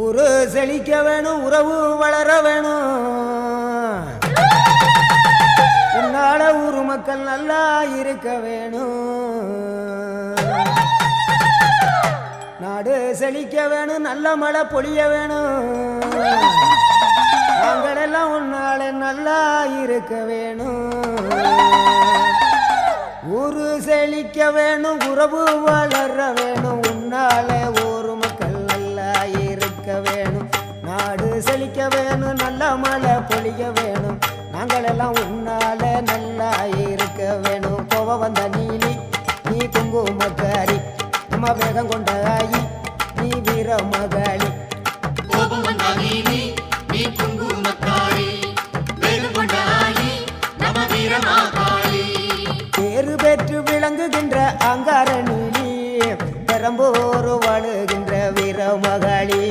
உரு செழிக்க வேணும் உறவு வளர வேணும். உன்னால ஊரு மக்கள் நல்லா இருக்க வேணும். நாடு செழிக்க வேணும் நல்ல மழை பொழிய வேணும். நாங்களெல்லாம் உன்னால நல்லா இருக்க வேணும். ஊரு செழிக்க வேணும் உறவு வளர வேணும். வேணும். நாடு செழிக்க வேணும் நல்ல மழை பொழிய வேணும். நாங்களெல்லாம் உன்னால நல்லா இருக்க வேணும். கோவ வந்த நீலி நீ குங்குமக்காரி நம்ம வேதம் கொண்ட ஆயி நீ வீர மகாளி கோபம் நீ குங்குமக்காரி வேதம் பேரு பெற்று விளங்குகின்ற அங்கார நீலி பெரம்போர் வாழுகின்ற வீர மகாளி